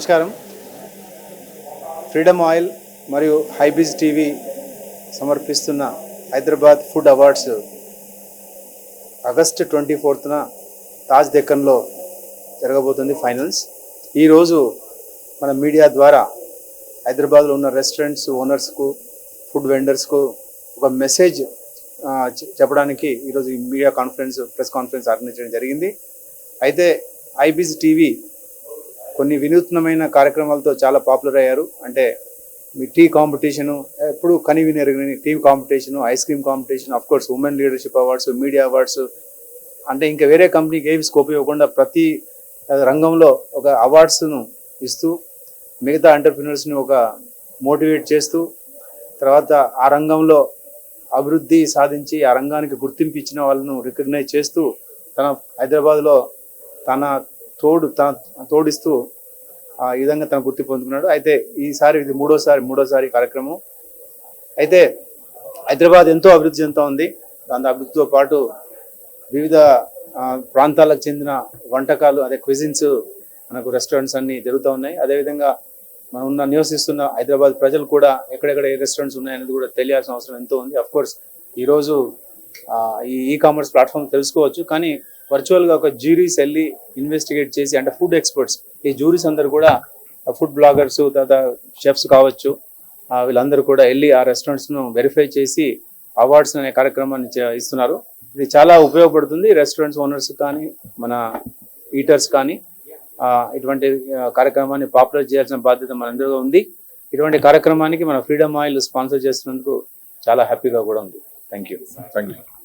నమస్కారం. Freedom oil మరియు హైబీజ్ TV సమర్పిస్తున్న Hyderabad food awards August twenty ఫోర్త్న Taj దెక్కన్లో జరగబోతుంది ఫైనల్స్. ఈరోజు మన మీడియా ద్వారా హైదరాబాద్లో ఉన్న రెస్టారెంట్స్ ఓనర్స్కు ఫుడ్ వెండర్స్కు ఒక మెసేజ్ చెప్పడానికి ఈరోజు ఈ media conference press conference organise చేయడం జరిగింది. అయితే ఐబీజ్ టీవీ కొన్ని వినూత్నమైన కార్యక్రమాలతో చాలా పాపులర్ అయ్యారు. అంటే మీ టీ కాంపిటీషను ఎప్పుడు కనివినెరగని tea competition ice cream competition of course women leadership awards media awards అంటే ఇంకా వేరే కంపెనీకి ఏవి స్కోప్ ఇవ్వకుండా ప్రతి రంగంలో ఒక అవార్డ్స్ను ఇస్తూ మిగతా ఎంటర్ప్రినర్స్ని ఒక మోటివేట్ చేస్తూ తర్వాత ఆ రంగంలో అభివృద్ధి సాధించి ఆ రంగానికి గుర్తింపు ఇచ్చిన వాళ్ళను రికగ్నైజ్ చేస్తూ తన హైదరాబాద్లో తన తోడు తోడిస్తూ ఆ ఈ విధంగా తన గుర్తి పొందుకున్నాడు. అయితే ఈసారి ఇది మూడోసారి మూడోసారి కార్యక్రమం. అయితే హైదరాబాద్ ఎంతో అభివృద్ధి చెందుతూ ఉంది. దాని అభివృద్ధితో పాటు వివిధ ప్రాంతాలకు చెందిన వంటకాలు అదే క్విజిన్స్ మనకు రెస్టారెంట్స్ అన్ని జరుగుతూ ఉన్నాయి. అదేవిధంగా మనం ఉన్న నివసిస్తున్న హైదరాబాద్ ప్రజలు కూడా ఎక్కడెక్కడ ఏ రెస్టారెంట్స్ ఉన్నాయనేది కూడా తెలియాల్సిన అవసరం ఎంతో ఉంది. అఫ్ కోర్స్ ఈరోజు ఈ ఈ కామర్స్ ప్లాట్ఫామ్ తెలుసుకోవచ్చు. కానీ వర్చువల్గా ఒక జ్యూరీస్ వెళ్ళి ఇన్వెస్టిగేట్ చేసి అంటే ఫుడ్ ఎక్స్పర్ట్స్ ఈ జ్యూరీస్ అందరు కూడా ఫుడ్ బ్లాగర్స్ తర్వాత షెఫ్స్ కావచ్చు వీళ్ళందరూ కూడా వెళ్ళి ఆ రెస్టారెంట్స్ను వెరిఫై చేసి అవార్డ్స్ అనే కార్యక్రమాన్ని చే- ఇస్తున్నారు. ఇది చాలా ఉపయోగపడుతుంది. రెస్టారెంట్స్ ఓనర్స్ కానీ మన ఈటర్స్ కానీ ఇటువంటి కార్యక్రమాన్ని పాపులర్ చేయాల్సిన బాధ్యత మనందరిలో ఉంది. ఇటువంటి కార్యక్రమానికి మన ఫ్రీడమ్ ఆయిల్ స్పాన్సర్ చేస్తున్నందుకు చాలా హ్యాపీగా కూడా ఉంది. Thank you thank you